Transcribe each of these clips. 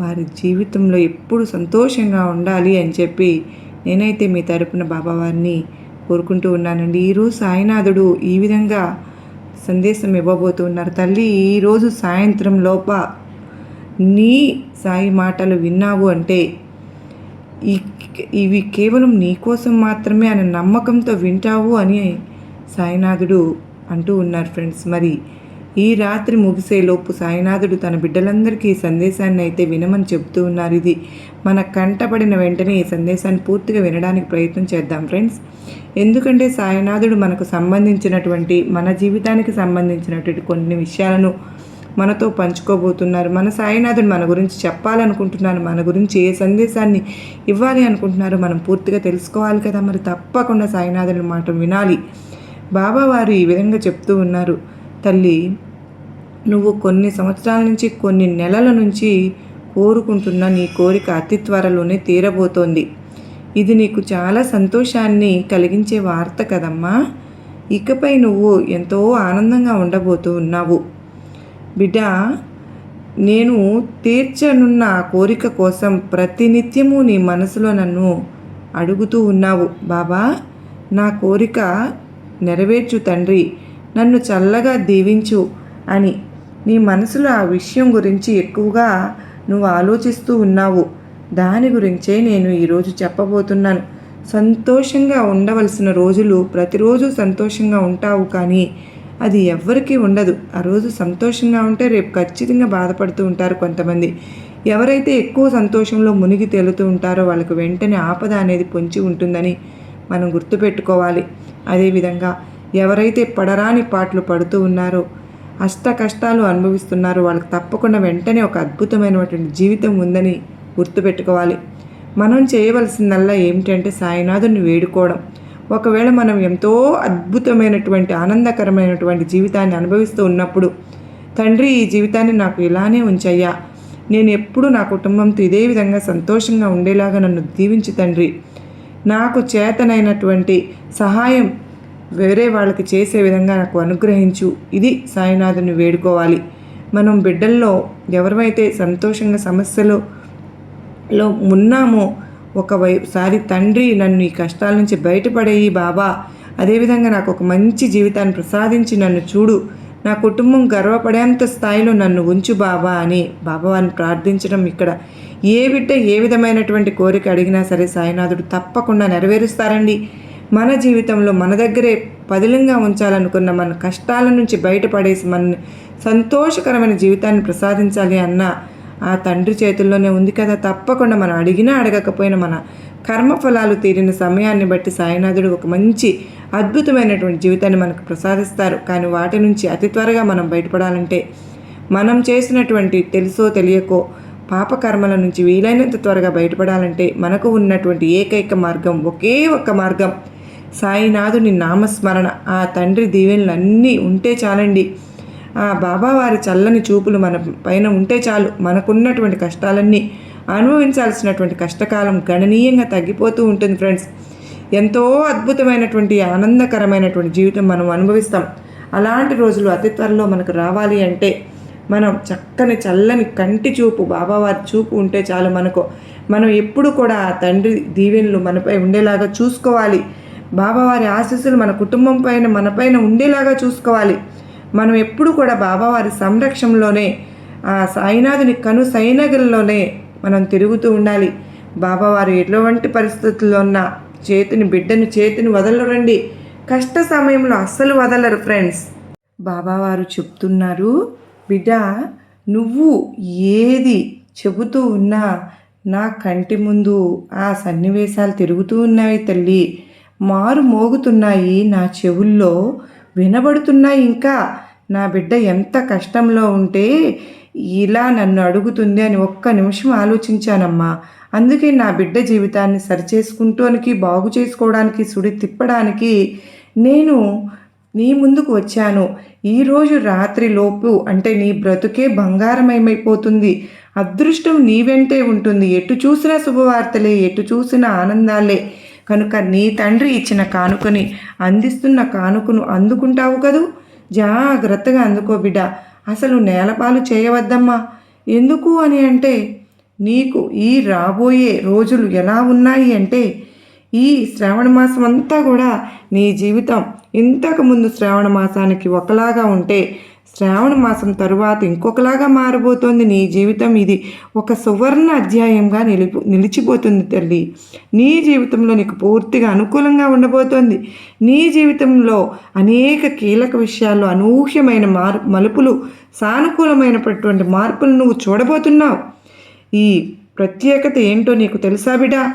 వారి జీవితంలో ఎప్పుడు సంతోషంగా ఉండాలి అని చెప్పి నేనైతే మీ తరపున బాబావారిని కోరుకుంటూ ఉన్నానండి. ఈరోజు సాయినాథుడు ఈ విధంగా సందేశం ఇవ్వబోతూ ఉన్నారు. తల్లి ఈరోజు సాయంత్రం లోప నీ సాయి మాటలు విన్నావు అంటే ఈ ఇవి కేవలం నీ కోసం మాత్రమే అనే నమ్మకంతో వింటావు అని సాయినాథుడు అంటూ ఉన్నారు ఫ్రెండ్స్. మరి ఈ రాత్రి ముగిసేలోపు సాయినాథుడు తన బిడ్డలందరికీ ఈ సందేశాన్ని అయితే వినమని చెబుతూ ఉన్నారు. ఇది మన కంటపడిన వెంటనే ఈ సందేశాన్ని పూర్తిగా వినడానికి ప్రయత్నం చేద్దాం ఫ్రెండ్స్. ఎందుకంటే సాయినాథుడు మనకు సంబంధించినటువంటి మన జీవితానికి సంబంధించినటువంటి కొన్ని విషయాలను మనతో పంచుకోబోతున్నారు. మన సాయినాథుడు మన గురించి చెప్పాలనుకుంటున్నారు మన గురించి ఏ సందేశాన్ని ఇవ్వాలి అనుకుంటున్నారో మనం పూర్తిగా తెలుసుకోవాలి కదా. మరి తప్పకుండా సాయినాథుడి మాట వినాలి. బాబా వారు ఈ విధంగా చెప్తూ ఉన్నారు. తల్లి నువ్వు కొన్ని సంవత్సరాల నుంచి కొన్ని నెలల నుంచి కోరుకుంటున్న నీ కోరిక అతి త్వరలోనే తీరబోతోంది. ఇది నీకు చాలా సంతోషాన్ని కలిగించే వార్త కదమ్మా. ఇకపై నువ్వు ఎంతో ఆనందంగా ఉండబోతూ ఉన్నావు. బిడ్డ నేను తీర్చనున్న ఆ కోరిక కోసం ప్రతినిత్యము నీ మనసులో నన్ను అడుగుతూ ఉన్నావు. బాబా నా కోరిక నెరవేర్చు తండ్రి. నన్ను చల్లగా దీవించు అని నీ మనసులో ఆ విషయం గురించి ఎక్కువగా నువ్వు ఆలోచిస్తూ ఉన్నావు. దాని గురించే నేను ఈరోజు చెప్పబోతున్నాను. సంతోషంగా ఉండవలసిన రోజులు ప్రతిరోజు సంతోషంగా ఉంటావు కానీ అది ఎవ్వరికీ ఉండదు. ఆ రోజు సంతోషంగా ఉంటే రేపు ఖచ్చితంగా బాధపడుతూ ఉంటారు కొంతమంది. ఎవరైతే ఎక్కువ సంతోషంలో మునిగి తేలుతూ ఉంటారో వాళ్ళకు వెంటనే ఆపద అనేది పొంచి ఉంటుందని మనం గుర్తుపెట్టుకోవాలి. అదేవిధంగా ఎవరైతే పడరాని పాటలు పడుతూ ఉన్నారో అష్ట కష్టాలు అనుభవిస్తున్నారు. వాళ్ళకి తప్పకుండా వెంటనే ఒక అద్భుతమైనటువంటి జీవితం ఉందని గుర్తుపెట్టుకోవాలి. మనం చేయవలసిందల్లా ఏమిటంటే సాయినాథుని వేడుకోవడం. ఒకవేళ మనం ఎంతో అద్భుతమైనటువంటి ఆనందకరమైనటువంటి జీవితాన్ని అనుభవిస్తూ ఉన్నప్పుడు తండ్రి ఈ జీవితాన్ని నాకు ఇలానే ఉంచయ్యా. నేను ఎప్పుడూ నా కుటుంబంతో ఇదే విధంగా సంతోషంగా ఉండేలాగా నన్ను దీవించి తండ్రి. నాకు చేతనైనటువంటి సహాయం వేరే వాళ్ళకి చేసే విధంగా నాకు అనుగ్రహించు. ఇది సాయినాథుని వేడుకోవాలి. మనం బిడ్డల్లో ఎవరైతే సంతోషంగా సమస్యలు లో ఉన్నామో ఒకసారి తండ్రి నన్ను ఈ కష్టాల నుంచి బయటపడేయి బాబా. అదేవిధంగా నాకు ఒక మంచి జీవితాన్ని ప్రసాదించి నన్ను చూడు. నా కుటుంబం గర్వపడేంత స్థాయిలో నన్ను ఉంచు బాబా అని బాబావారిని ప్రార్థించడం ఇక్కడ ఏ బిడ్డ ఏ విధమైనటువంటి కోరిక అడిగినా సరే సాయినాథుడు తప్పకుండా నెరవేరుస్తారండి. మన జీవితంలో మన దగ్గరే పదిలంగా ఉంచాలనుకున్న మన కష్టాల నుంచి బయటపడేసి మన సంతోషకరమైన జీవితాన్ని ప్రసాదించాలి అన్న ఆ తండ్రి చేతుల్లోనే ఉంది కదా. తప్పకుండా మనం అడిగినా అడగకపోయినా మన కర్మఫలాలు తీరిన సమయాన్ని బట్టి సాయినాథుడు ఒక మంచి అద్భుతమైనటువంటి జీవితాన్ని మనకు ప్రసాదిస్తారు. కానీ వాటి నుంచి అతి త్వరగా మనం బయటపడాలంటే మనం చేసినటువంటి తెలుసో తెలియకో పాపకర్మల నుంచి వీలైనంత త్వరగా బయటపడాలంటే మనకు ఉన్నటువంటి ఏకైక మార్గం ఒకే ఒక్క మార్గం. సాయినాథుని నామస్మరణ ఆ తండ్రి దీవెనలు అన్నీ ఉంటే చాలండి. ఆ బాబావారి చల్లని చూపులు మన పైన ఉంటే చాలు. మనకున్నటువంటి కష్టాలన్నీ అనుభవించాల్సినటువంటి కష్టకాలం గణనీయంగా తగ్గిపోతూ ఉంటుంది ఫ్రెండ్స్. ఎంతో అద్భుతమైనటువంటి ఆనందకరమైనటువంటి జీవితం మనం అనుభవిస్తాం. అలాంటి రోజులు అతి త్వరలో మనకు రావాలి అంటే మనం చక్కని చల్లని కంటి చూపు బాబావారి చూపు ఉంటే చాలు మనకు. మనం ఎప్పుడు కూడా ఆ తండ్రి దీవెనలు మనపై ఉండేలాగా చూసుకోవాలి. బాబావారి ఆశీస్సులు మన కుటుంబం పైన మన పైన ఉండేలాగా చూసుకోవాలి. మనం ఎప్పుడు కూడా బాబావారి సంరక్షణలోనే ఆ సాయినాథుని కను సైనగల్లోనే మనం తిరుగుతూ ఉండాలి. బాబావారు ఎటువంటి పరిస్థితుల్లో ఉన్న చేతిని బిడ్డను చేతిని వదలరండి. కష్ట సమయంలో అస్సలు వదలరు ఫ్రెండ్స్. బాబావారు చెప్తున్నారు బిడ్డ నువ్వు ఏది చెబుతూ ఉన్నా నా కంటి ముందు ఆ సన్నివేశాలు తిరుగుతూ ఉన్నాయి తల్లి. మారు మోగుతున్నాయి నా చెవుల్లో. వినబడుతున్నాయి ఇంకా. నా బిడ్డ ఎంత కష్టంలో ఉంటే ఇలా నన్ను అడుగుతుంది అని ఒక్క నిమిషం ఆలోచించానమ్మా. అందుకే నా బిడ్డ జీవితాన్ని సరిచేసుకుంటానికి బాగు చేసుకోవడానికి సుడి తిప్పడానికి నేను నీ ముందుకు వచ్చాను. ఈరోజు రాత్రిలోపు అంటే నీ బ్రతుకే బంగారమయమైపోతుంది. అదృష్టం నీ వెంటే ఉంటుంది. ఎటు చూసినా శుభవార్తలే ఎటు చూసినా ఆనందాలే. కనుక నీ తండ్రి ఇచ్చిన కానుకని అందిస్తున్న కానుకను అందుకుంటావు కదూ? జాగ్రత్తగా అందుకో బిడ్డ. అసలు నేలపాలు చేయవద్దమ్మా. ఎందుకు అని అంటే నీకు ఈ రాబోయే రోజులు ఎలా ఉన్నాయి అంటే ఈ శ్రావణ మాసం అంతా కూడా నీ జీవితం ఇంతకుముందు శ్రావణ మాసానికి ఒకలాగా ఉంటే శ్రావణ మాసం తరువాత ఇంకొకలాగా మారబోతోంది. నీ జీవితం ఇది. ఒక సువర్ణ అధ్యాయంగా నిలిపి నిలిచిపోతుంది తల్లి. నీ జీవితంలో నీకు పూర్తిగా అనుకూలంగా ఉండబోతోంది. నీ జీవితంలో అనేక కీలక విషయాల్లో అనూహ్యమైన మార్ మలుపులు సానుకూలమైనటువంటి మార్పులు నువ్వు చూడబోతున్నావు. ఈ ప్రత్యేకత ఏంటో నీకు తెలుసా బిడా?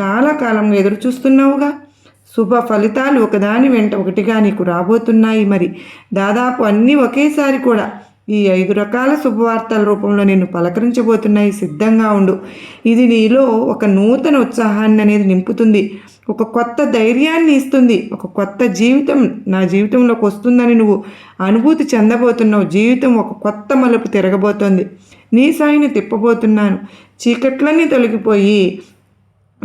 చాలా కాలంగా ఎదురు చూస్తున్నావుగా శుభ ఫలితాలు ఒకదాని వెంట ఒకటిగా నీకు రాబోతున్నాయి మరి. దాదాపు అన్నీ ఒకేసారి కూడా ఈ ఐదు రకాల శుభవార్తల రూపంలో నేను పలకరించబోతున్నాయి. సిద్ధంగా ఉండు. ఇది నీలో ఒక నూతన ఉత్సాహాన్ని అనేది నింపుతుంది. ఒక కొత్త ధైర్యాన్ని ఇస్తుంది. ఒక కొత్త జీవితం నా జీవితంలోకి వస్తుందని నువ్వు అనుభూతి చెందబోతున్నావు. జీవితం ఒక కొత్త మలుపు తిరగబోతోంది. నీ సాయిని తిప్పబోతున్నాను. చీకట్లన్నీ తొలగిపోయి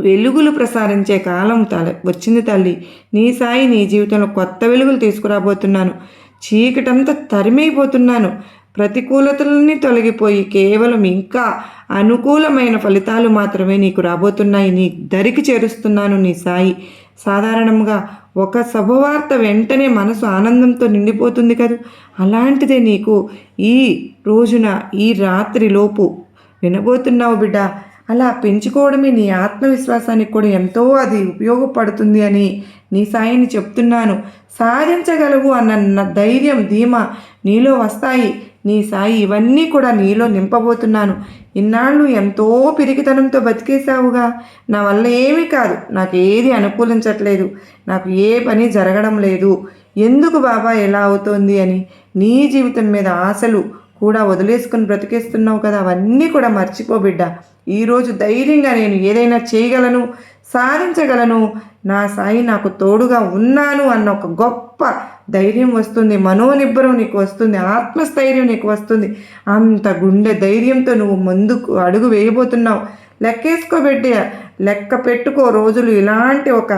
వెలుగులు ప్రసారించే కాలం తల వచ్చింది తల్లి. నీ సాయి నీ జీవితంలో కొత్త వెలుగులు తీసుకురాబోతున్నాను. చీకటంతా తరిమైపోతున్నాను. ప్రతికూలతలన్నీ తొలగిపోయి కేవలం ఇంకా అనుకూలమైన ఫలితాలు మాత్రమే నీకు రాబోతున్నాయి. నీ దరికి చేరుస్తున్నాను నీ సాయి. సాధారణంగా ఒక శుభవార్త వెంటనే మనసు ఆనందంతో నిండిపోతుంది కదా? అలాంటిదే నీకు ఈ రోజున ఈ రాత్రిలోపు వినబోతున్నావు బిడ్డ. అలా పెంచుకోవడమే నీ ఆత్మవిశ్వాసానికి కూడా ఎంతో అది ఉపయోగపడుతుంది అని నీ సాయిని చెప్తున్నాను. సాధించగలవు అన్న ధైర్యం ధీమా నీలో వస్తాయి. నీ సాయి ఇవన్నీ కూడా నీలో నింపబోతున్నాను. ఇన్నాళ్ళు ఎంతో పిరికితనంతో బతికేశావుగా. నా వల్ల ఏమీ కాదు. నాకు ఏది అనుకూలించట్లేదు. నాకు ఏ పని జరగడం లేదు. ఎందుకు బాబా ఎలా అవుతోంది అని నీ జీవితం మీద ఆశలు కూడా వదిలేసుకుని బ్రతికేస్తున్నావు కదా అవన్నీ కూడా మర్చిపోబిడ్డ ఈరోజు ధైర్యంగా నేను ఏదైనా చేయగలను సాధించగలను నా సాయి నాకు తోడుగా ఉన్నాను అన్న ఒక గొప్ప ధైర్యం వస్తుంది మనోనిబ్బరం నీకు వస్తుంది ఆత్మస్థైర్యం నీకు వస్తుంది. అంత గుండె ధైర్యంతో నువ్వు ముందుకు అడుగు వేయబోతున్నావు. లెక్కేసుకోబెట్టి లెక్క పెట్టుకో రోజులు ఇలాంటి ఒక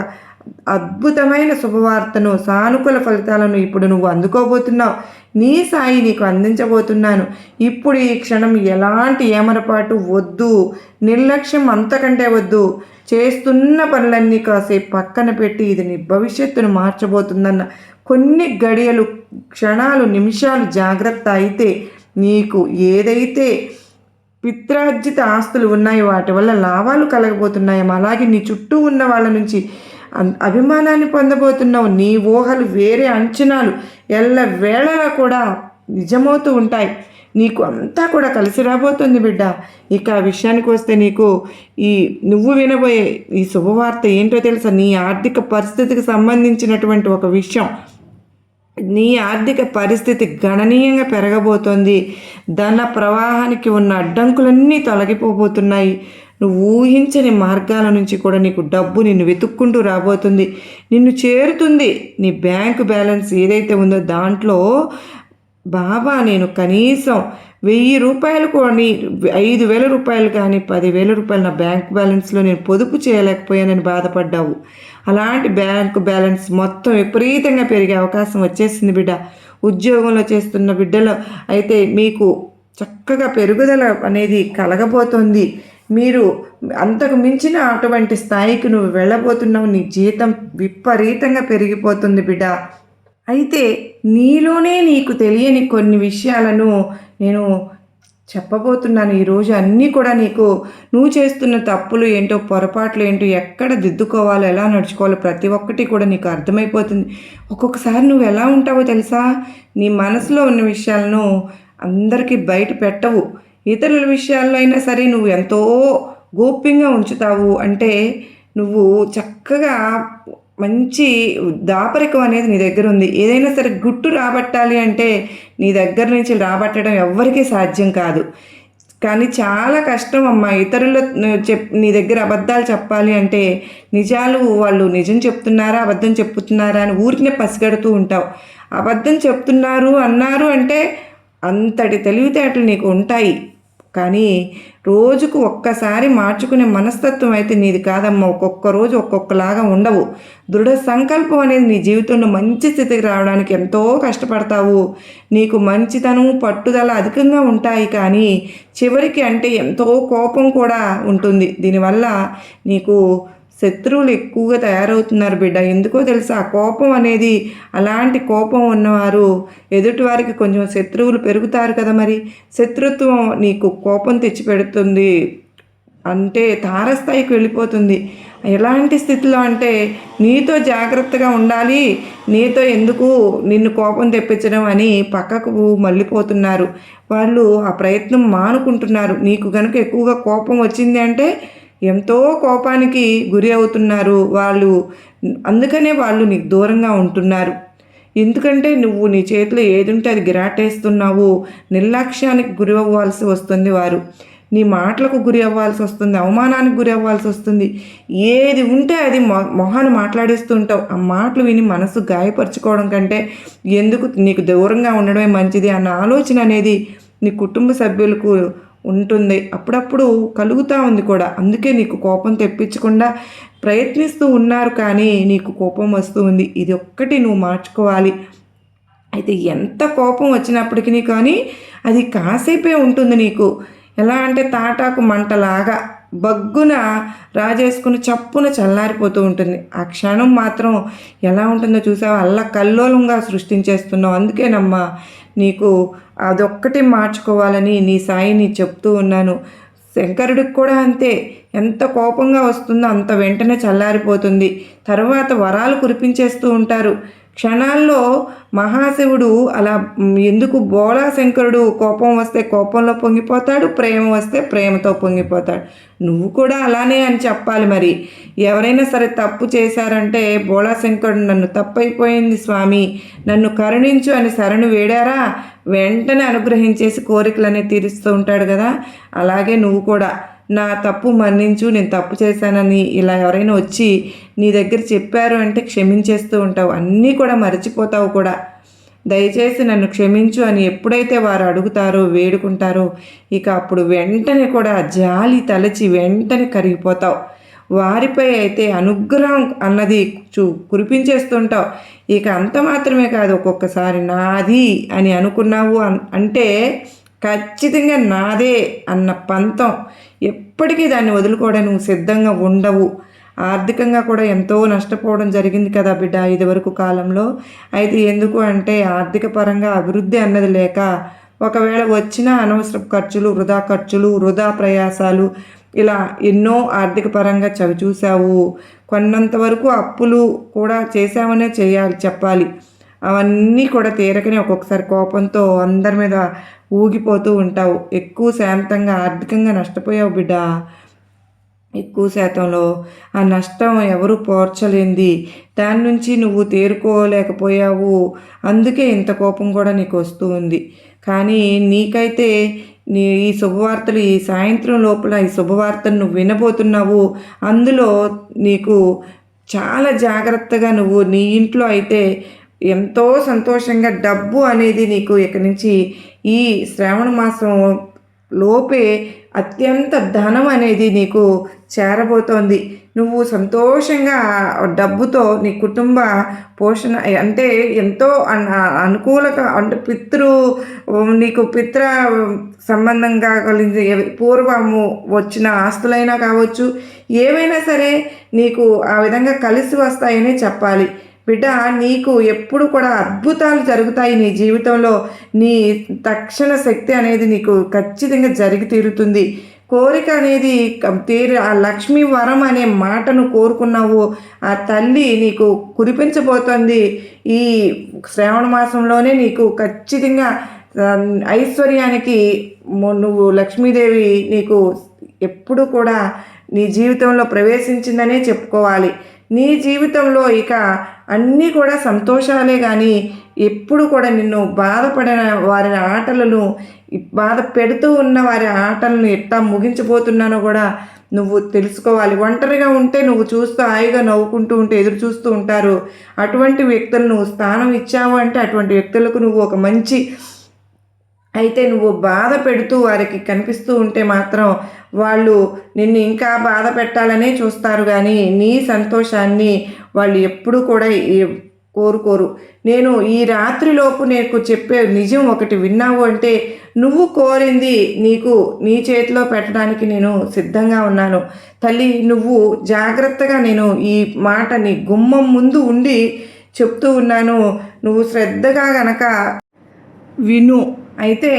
అద్భుతమైన శుభవార్తను సానుకూల ఫలితాలను ఇప్పుడు నువ్వు అందుకోబోతున్నావు. నీ సాయి నీకు అందించబోతున్నాను. ఇప్పుడు ఈ క్షణం ఎలాంటి ఏమరపాటు వద్దు. నిర్లక్ష్యం అంతకంటే వద్దు. చేస్తున్న పనులన్నీ కాసేపు పక్కన పెట్టి ఇది నీ భవిష్యత్తును మార్చబోతుందన్న కొన్ని గడియలు క్షణాలు నిమిషాలు జాగ్రత్త అయితే నీకు ఏదైతే పిత్రార్జిత ఆస్తులు ఉన్నాయి వాటి వల్ల లాభాలు కలగబోతున్నాయి అలాగే నీ చుట్టూ ఉన్న వాళ్ళ నుంచి అభిమానాన్ని పొందబోతున్నావు. నీ ఊహలు వేరే అంచనాలు ఎల్ల వేళలా కూడా నిజమవుతూ ఉంటాయి. నీకు అంతా కూడా కలిసి రాబోతుంది బిడ్డ. ఇక ఆ విషయానికి వస్తే నీకు ఈ నువ్వు వినబోయే ఈ శుభవార్త ఏంటో తెలుసా? నీ ఆర్థిక పరిస్థితికి సంబంధించినటువంటి ఒక విషయం. నీ ఆర్థిక పరిస్థితి గణనీయంగా పెరగబోతోంది. ధన ప్రవాహానికి ఉన్న అడ్డంకులన్నీ తొలగిపోబోతున్నాయి. నువ్వు ఊహించని మార్గాల నుంచి కూడా నీకు డబ్బు నిన్ను వెతుక్కుంటూ రాబోతుంది. నిన్ను చేరుతుంది. నీ బ్యాంకు బ్యాలెన్స్ ఏదైతే ఉందో దాంట్లో బాబా నేను కనీసం వెయ్యి రూపాయలు కొని ఐదు వేల రూపాయలు కానీ పదివేల రూపాయలు నా బ్యాంక్ బ్యాలెన్స్లో నేను పొదుపు చేయలేకపోయానని బాధపడ్డావు. అలాంటి బ్యాంకు బ్యాలెన్స్ మొత్తం విపరీతంగా పెరిగే అవకాశం వచ్చేసింది బిడ్డ. ఉద్యోగంలో చేస్తున్న బిడ్డలో అయితే మీకు చక్కగా పెరుగుదల అనేది కలగబోతోంది. మీరు అంతకు మించిన అటువంటి స్థాయికి నువ్వు వెళ్ళబోతున్నావు నీ జీతం విపరీతంగా పెరిగిపోతుంది బిడ్డ. అయితే నీలోనే నీకు తెలియని కొన్ని విషయాలను నేను చెప్పబోతున్నాను. ఈరోజు అన్నీ కూడా నీకు నువ్వు చేస్తున్న తప్పులు ఏంటో పొరపాట్లు ఏంటో ఎక్కడ దిద్దుకోవాలో ఎలా నడుచుకోవాలో ప్రతి ఒక్కటి కూడా నీకు అర్థమైపోతుంది. ఒక్కొక్కసారి నువ్వు ఎలా ఉంటావో తెలుసా? నీ మనసులో ఉన్న విషయాలను అందరికీ బయట పెట్టవు. ఇతరుల విషయాల్లో అయినా సరే నువ్వు ఎంతో గోప్యంగా ఉంచుతావు. అంటే నువ్వు చక్కగా మంచి దాపరికం అనేది నీ దగ్గర ఉంది. ఏదైనా సరే గుట్టు రాబట్టాలి అంటే నీ దగ్గర నుంచి రాబట్టడం ఎవ్వరికీ సాధ్యం కాదు. కానీ చాలా కష్టం అమ్మా. ఇతరుల చెప్ నీ దగ్గర అబద్ధాలు చెప్పాలి అంటే నిజాలు వాళ్ళు నిజం చెప్తున్నారా అబద్ధం చెప్తున్నారా అని ఊరికినే పసిగడుతూ ఉంటావు. అబద్ధం చెప్తున్నారు అన్నారు అంటే అంతటి తెలివితేటలు నీకు ఉంటాయి. కానీ రోజుకు ఒక్కసారి మార్చుకునే మనస్తత్వం అయితే నీది కాదమ్మా. ఒక్కొక్క రోజు ఒక్కొక్కలాగా ఉండవు. దృఢ సంకల్పం అనేది నీ జీవితంలో మంచి స్థితికి రావడానికి ఎంతో కష్టపడతావు. నీకు మంచితనం పట్టుదల అధికంగా ఉంటాయి కానీ చివరికి అంటే ఎంతో కోపం కూడా ఉంటుంది. దీనివల్ల నీకు శత్రువులు ఎక్కువగా తయారవుతున్నారు బిడ్డ. ఎందుకో తెలుసా? కోపం అనేది అలాంటి కోపం ఉన్నవారు ఎదుటివారికి కొంచెం శత్రువులు పెరుగుతారు కదా మరి. శత్రుత్వం నీకు కోపం తెచ్చిపెడుతుంది అంటే తారస్థాయికి వెళ్ళిపోతుంది. ఎలాంటి స్థితిలో అంటే నీతో జాగ్రత్తగా ఉండాలి నీతో ఎందుకు నిన్ను కోపం తెప్పించడం అని పక్కకు మళ్ళీపోతున్నారు. వాళ్ళు ఆ ప్రయత్నం మానుకుంటున్నారు. నీకు కనుక ఎక్కువగా కోపం వచ్చింది అంటే ఎంతో కోపానికి గురి అవుతున్నారు వాళ్ళు. అందుకనే వాళ్ళు నీకు దూరంగా ఉంటున్నారు. ఎందుకంటే నువ్వు నీ చేతిలో ఏది ఉంటే అది గిరాటేస్తున్నావు. నిర్లక్ష్యానికి గురి అవ్వాల్సి వస్తుంది వారు. నీ మాటలకు గురి అవ్వాల్సి వస్తుంది. అవమానానికి గురి అవ్వాల్సి వస్తుంది. ఏది ఉంటే అది మొ మొహాన్ని మాట్లాడేస్తూ ఉంటావు ఆ మాటలు విని మనసు గాయపరచుకోవడం కంటే ఎందుకు నీకు దూరంగా ఉండడమే మంచిది? అన్న ఆలోచన అనేది నీ కుటుంబ సభ్యులకు ఉంటుంది. అప్పుడప్పుడు కలుగుతూ ఉంది కూడా. అందుకే నీకు కోపం తెప్పించకుండా ప్రయత్నిస్తూ ఉన్నారు కానీ నీకు కోపం వస్తూ ఉంది. ఇది ఒక్కటి నువ్వు మార్చుకోవాలి. అయితే ఎంత కోపం వచ్చినప్పటికీ కానీ అది కాసేపే ఉంటుంది నీకు. ఎలా అంటే తాటాకు మంటలాగా బగ్గున రాజేసుకుని చప్పున చల్లారిపోతూ ఉంటుంది. ఆ క్షణం మాత్రం ఎలా ఉంటుందో చూసావు? అల్ల కల్లోలంగా సృష్టించేస్తున్నావు. అందుకేనమ్మా నీకు అదొక్కటి మార్చుకోవాలని నీ సాయిని చెప్తూ ఉన్నాను. శంకరుడికి కూడా అంతే. ఎంత కోపంగా వస్తుందో అంత వెంటనే చల్లారిపోతుంది. తర్వాత వరాలు కురిపించేస్తూ ఉంటారు. క్షణాల్లో మహాశివుడు అలా ఎందుకు బోళా శంకరుడు కోపం వస్తే కోపంలో పొంగిపోతాడు ప్రేమ వస్తే ప్రేమతో పొంగిపోతాడు. నువ్వు కూడా అలానే అని చెప్పాలి మరి. ఎవరైనా సరే తప్పు చేశారంటే బోళా శంకరుడు నన్ను తప్పైపోయింది స్వామి. నన్ను కరుణించు అని శరణు వేడారా? వెంటనే అనుగ్రహించేసి కోరికలన్నీ తీరుస్తూ ఉంటాడు కదా. అలాగే నువ్వు కూడా. నా తప్పు మన్నించు నేను తప్పు చేశానని ఇలా ఎవరైనా వచ్చి నీ దగ్గర చెప్పారు అంటే క్షమించేస్తూ ఉంటావు. అన్నీ కూడా మర్చిపోతావు కూడా. దయచేసి నన్ను క్షమించు అని ఎప్పుడైతే వారు అడుగుతారో వేడుకుంటారో ఇక అప్పుడు వెంటనే కూడా జాలి తలచి వెంటనే కరిగిపోతావు. వారిపై అయితే అనుగ్రహం అన్నది చూ కురిపించేస్తుంటావు. ఇక అంత మాత్రమే కాదు ఒక్కొక్కసారి నాది అని అనుకున్నావు అంటే ఖచ్చితంగా నాదే అన్న పంతం. ఎప్పటికీ దాన్ని వదులుకోవడానికి నువ్వు సిద్ధంగా ఉండవు. ఆర్థికంగా కూడా ఎంతో నష్టపోవడం జరిగింది కదా బిడ్డ ఇదివరకు కాలంలో. అయితే ఎందుకు అంటే ఆర్థిక పరంగా అభివృద్ధి అన్నది లేక ఒకవేళ వచ్చిన అనవసర ఖర్చులు వృధా ఖర్చులు వృధా ప్రయాసాలు ఇలా ఎన్నో ఆర్థిక పరంగా చవి చూసావు కొన్నంత వరకు అప్పులు కూడా చేసామనే చేయాలి చెప్పాలి. అవన్నీ కూడా తీరకనే ఒక్కొక్కసారి కోపంతో అందరి మీద ఊగిపోతూ ఉంటావు. ఎక్కువ శాంతంగా ఆర్థికంగా నష్టపోయావు బిడ్డ. ఎక్కువ శాతంలో ఆ నష్టం ఎవరు పోర్చలేంది? దాని నుంచి నువ్వు తేరుకోలేకపోయావు. అందుకే ఇంత కోపం కూడా నీకు వస్తూ ఉంది. కానీ నీకైతే నీ ఈ శుభవార్తలు ఈ సాయంత్రం లోపల ఈ శుభవార్తను నువ్వు వినబోతున్నావు. అందులో నీకు చాలా జాగ్రత్తగా నువ్వు నీ ఇంట్లో అయితే ఎంతో సంతోషంగా డబ్బు అనేది నీకు ఇక్కడి నుంచి ఈ శ్రావణ మాసం లోపే అత్యంత ధనం అనేది నీకు చేరబోతోంది. నువ్వు సంతోషంగా డబ్బుతో నీ కుటుంబ పోషణ అంటే ఎంతో అనుకూలక అంటే పితృ నీకు పిత్ర సంబంధంగా కలిగి పూర్వము వచ్చిన ఆస్తులైనా కావచ్చు ఏవైనా సరే నీకు ఆ విధంగా కలిసి వస్తాయని చెప్పాలి. బిడ్డ నీకు ఎప్పుడు కూడా అద్భుతాలు జరుగుతాయి నీ జీవితంలో. నీ తక్షణ శక్తి అనేది నీకు ఖచ్చితంగా జరిగి తీరుతుంది. కోరిక అనేది తీరు ఆ లక్ష్మీ వరం అనే మాటను కోరుకున్నావు. ఆ తల్లి నీకు కురిపించబోతోంది. ఈ శ్రావణ మాసంలోనే నీకు ఖచ్చితంగా ఐశ్వర్యానికి నువ్వు లక్ష్మీదేవి నీకు ఎప్పుడు కూడా నీ జీవితంలో ప్రవేశించిందనే చెప్పుకోవాలి. నీ జీవితంలో ఇక అన్నీ కూడా సంతోషాలే కానీ ఎప్పుడు కూడా నిన్ను బాధపడిన వారి ఆటలను బాధ పెడుతూ ఉన్న వారి ఆటలను ఎట్లా ముగించబోతున్నానో కూడా నువ్వు తెలుసుకోవాలి. ఒంటరిగా ఉంటే నువ్వు చూస్తూ హాయిగా నవ్వుకుంటూ ఉంటే ఎదురు చూస్తూ ఉంటారు. అటువంటి వ్యక్తులు నువ్వు స్థానం ఇచ్చావు అంటే అటువంటి వ్యక్తులకు నువ్వు ఒక మంచి అయితే నువ్వు బాధ పెడుతూ వారికి కనిపిస్తూ ఉంటే మాత్రం వాళ్ళు నిన్ను ఇంకా బాధ పెట్టాలనే చూస్తారు కానీ నీ సంతోషాన్ని వాళ్ళు ఎప్పుడూ కూడా కోరుకోరు. నేను ఈ రాత్రిలోపు నీకు చెప్పే నిజం ఒకటి విన్నావు అంటే నువ్వు కోరింది నీకు నీ చేతిలో పెట్టడానికి నేను సిద్ధంగా ఉన్నాను. తల్లి నువ్వు జాగ్రత్తగా నేను ఈ మాట నీ గుమ్మం ముందు ఉండి చెప్తూ ఉన్నాను. నువ్వు శ్రద్ధగా గనక విను. అయితే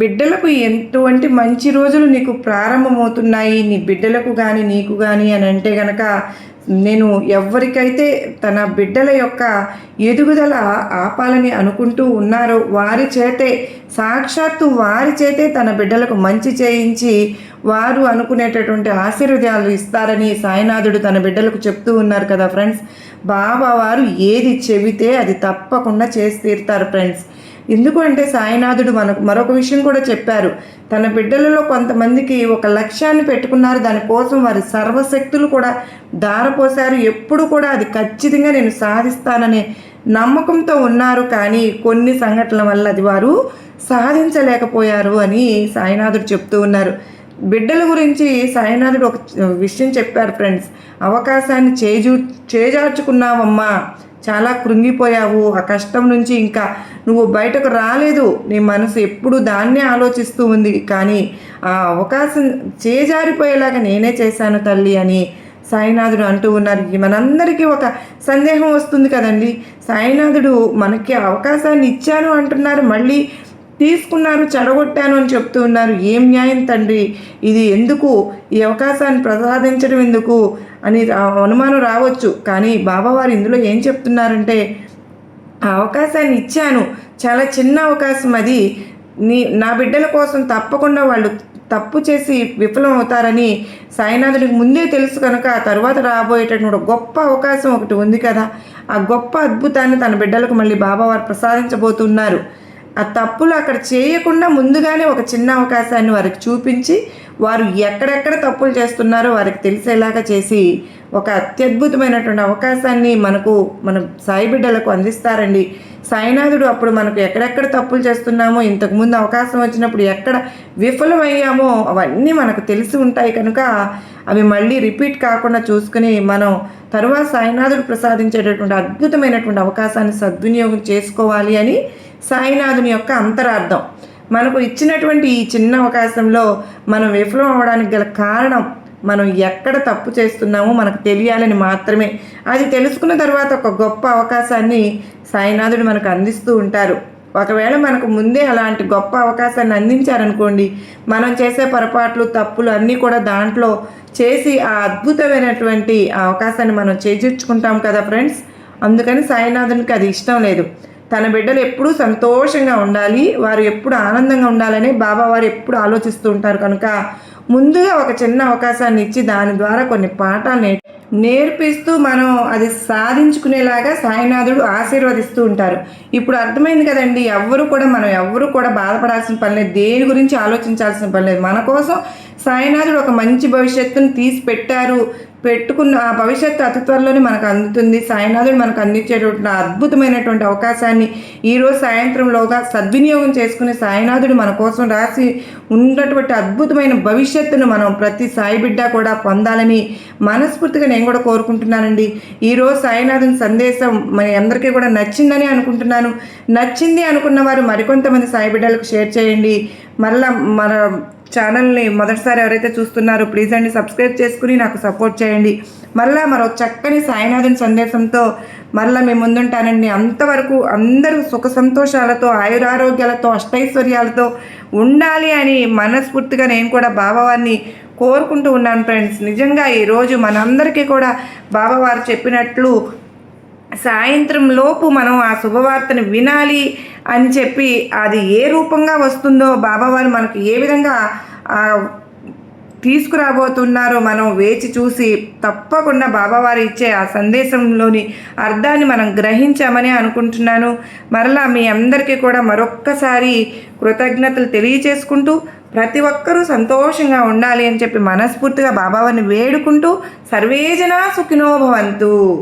బిడ్డలకు ఎటువంటి మంచి రోజులు నీకు ప్రారంభమవుతున్నాయి? నీ బిడ్డలకు కానీ నీకు కానీ అని అంటే గనక నేను ఎవరికైతే తన బిడ్డల యొక్క ఎదుగుదల ఆపాలని అనుకుంటూ ఉన్నారో వారి చేతే సాక్షాత్తు వారి చేతే తన బిడ్డలకు మంచి చేయించి వారు అనుకునేటటువంటి ఆశీర్వాదాలు ఇస్తారని సాయినాథుడు తన బిడ్డలకు చెప్తూ ఉన్నారు కదా ఫ్రెండ్స్. బాబా వారు ఏది చెబితే అది తప్పకుండా చేసి తీరుతారు ఫ్రెండ్స్. ఎందుకు అంటే సాయినాథుడు మనకు మరొక విషయం కూడా చెప్పారు. తన బిడ్డలలో కొంతమందికి ఒక లక్ష్యాన్ని పెట్టుకున్నారు. దానికోసం వారి సర్వశక్తులు కూడా దారపోశారు ఎప్పుడు కూడా అది ఖచ్చితంగా నేను సాధిస్తాననే నమ్మకంతో ఉన్నారు. కానీ కొన్ని సంఘటనల వల్ల అది వారు సాధించలేకపోయారు అని సాయినాథుడు చెప్తూ ఉన్నారు. బిడ్డల గురించి సాయినాథుడు ఒక విషయం చెప్పారు ఫ్రెండ్స్. అవకాశాన్ని చేజూ చేజార్చుకున్నావమ్మా. చాలా కృంగిపోయావు. ఆ కష్టం నుంచి ఇంకా నువ్వు బయటకు రాలేదు. నీ మనసు ఎప్పుడు దాన్నే ఆలోచిస్తూ ఉంది. కానీ ఆ అవకాశం చేజారిపోయేలాగా నేనే చేశాను తల్లి అని సాయినాథుడు అంటూ ఉన్నారు. మనందరికీ ఒక సందేహం వస్తుంది కదండి. సాయినాథుడు మనకి అవకాశాన్ని ఇచ్చాను అంటున్నారు. మళ్ళీ తీసుకున్నారు చెడగొట్టాను అని చెప్తూ ఉన్నారు. ఏం న్యాయం తండ్రి? ఇది ఎందుకు? ఈ అవకాశాన్ని ప్రసాదించడం ఎందుకు? అని అనుమానం రావచ్చు. కానీ బాబావారు ఇందులో ఏం చెప్తున్నారంటే ఆ అవకాశాన్ని ఇచ్చాను. చాలా చిన్న అవకాశం అది. నీ నా బిడ్డల కోసం తప్పకుండా వాళ్ళు తప్పు చేసి విఫలం అవుతారని సాయినాథుడికి ముందే తెలుసు కనుక ఆ తర్వాత రాబోయేటటువంటి గొప్ప అవకాశం ఒకటి ఉంది కదా. ఆ గొప్ప అద్భుతాన్ని తన బిడ్డలకు మళ్ళీ బాబావారు ప్రసాదించబోతున్నారు. ఆ తప్పులు అక్కడ చేయకుండా ముందుగానే ఒక చిన్న అవకాశాన్ని వారికి చూపించి వారు ఎక్కడెక్కడ తప్పులు చేస్తున్నారో వారికి తెలిసేలాగా చేసి ఒక అత్యద్భుతమైనటువంటి అవకాశాన్ని మనకు మన సాయి బిడ్డలకు అందిస్తారండి. సాయినాథుడు అప్పుడు మనకు ఎక్కడెక్కడ తప్పులు చేస్తున్నామో ఇంతకుముందు అవకాశం వచ్చినప్పుడు ఎక్కడ విఫలమయ్యామో అవన్నీ మనకు తెలిసి ఉంటాయి కనుక అవి మళ్ళీ రిపీట్ కాకుండా చూసుకుని మనం తరువాత సాయినాథుడు ప్రసాదించేటటువంటి అద్భుతమైనటువంటి అవకాశాన్ని సద్వినియోగం చేసుకోవాలి అని సాయినాథుని యొక్క అంతరార్థం. మనకు ఇచ్చినటువంటి ఈ చిన్న అవకాశంలో మనం విఫలం అవ్వడానికి గల కారణం మనం ఎక్కడ తప్పు చేస్తున్నామో మనకు తెలియాలని మాత్రమే. అది తెలుసుకున్న తర్వాత ఒక గొప్ప అవకాశాన్ని సాయినాథుడు మనకు అందిస్తూ ఉంటారు. ఒకవేళ మనకు ముందే అలాంటి గొప్ప అవకాశాన్ని అందించారనుకోండి మనం చేసే పొరపాట్లు తప్పులు అన్నీ కూడా దాంట్లో చేసి ఆ అద్భుతమైనటువంటి అవకాశాన్ని మనం చేజూర్చుకుంటాం కదా ఫ్రెండ్స్. అందుకని సాయినాథునికి అది ఇష్టం లేదు. తన బిడ్డలు ఎప్పుడూ సంతోషంగా ఉండాలి వారు ఎప్పుడు ఆనందంగా ఉండాలని బాబా వారు ఎప్పుడు ఆలోచిస్తూ ఉంటారు కనుక ముందుగా ఒక చిన్న అవకాశాన్ని ఇచ్చి దాని ద్వారా కొన్ని పాఠాలు నే నేర్పిస్తూ మనం అది సాధించుకునేలాగా సాయినాథుడు ఆశీర్వదిస్తూ ఉంటారు. ఇప్పుడు అర్థమైంది కదండి ఎవ్వరు కూడా మనం ఎవ్వరు కూడా బాధపడాల్సిన పని లేదు దేని గురించి ఆలోచించాల్సిన పని లేదు. మన కోసం సాయినాథుడు ఒక మంచి భవిష్యత్తును తీసి పెట్టారు పెట్టుకున్న ఆ భవిష్యత్తు అతి త్వరలోనే మనకు అందుతుంది. సాయినాథుడు మనకు అందించేటువంటి అద్భుతమైనటువంటి అవకాశాన్ని ఈరోజు సాయంత్రంలోగా సద్వినియోగం చేసుకునే సాయినాథుడు మన కోసం రాసి ఉన్నటువంటి అద్భుతమైన భవిష్యత్తును మనం ప్రతి సాయి బిడ్డ కూడా పొందాలని మనస్ఫూర్తిగా నేను కూడా కోరుకుంటున్నానండి. ఈరోజు సాయినాథుని సందేశం మన అందరికీ కూడా నచ్చిందని అనుకుంటున్నాను. నచ్చింది అనుకున్న వారు మరికొంతమంది సాయి బిడ్డలకు షేర్ చేయండి. మరలా మన ఛానల్ని మొదటిసారి ఎవరైతే చూస్తున్నారో ప్లీజ్ అండి సబ్స్క్రైబ్ చేసుకుని నాకు సపోర్ట్ చేయండి. మరలా మరో చక్కని సాయినాథుని సందేశంతో మరలా మీ ముందుంటానండి. అంతవరకు అందరూ సుఖ సంతోషాలతో ఆయురారోగ్యాలతో అష్టైశ్వర్యాలతో ఉండాలి అని మనస్ఫూర్తిగా నేను కూడా బాబావారిని కోరుకుంటూ ఉన్నాను ఫ్రెండ్స్. నిజంగా ఈరోజు మనందరికీ కూడా బాబావారు చెప్పినట్లు సాయంత్రం లోపు మనం ఆ శుభవార్తను వినాలి అని చెప్పి అది ఏ రూపంగా వస్తుందో బాబావారు మనకు ఏ విధంగా తీసుకురాబోతున్నారో మనం వేచి చూసి తప్పకుండా బాబావారు ఇచ్చే ఆ సందేశంలోని అర్థాన్ని మనం గ్రహించామని అనుకుంటున్నాను. మరలా మీ అందరికీ కూడా మరొక్కసారి కృతజ్ఞతలు తెలియచేసుకుంటూ ప్రతి ఒక్కరూ సంతోషంగా ఉండాలి అని చెప్పి మనస్ఫూర్తిగా బాబావారిని వేడుకుంటూ సర్వేజన సుఖినోభవంతు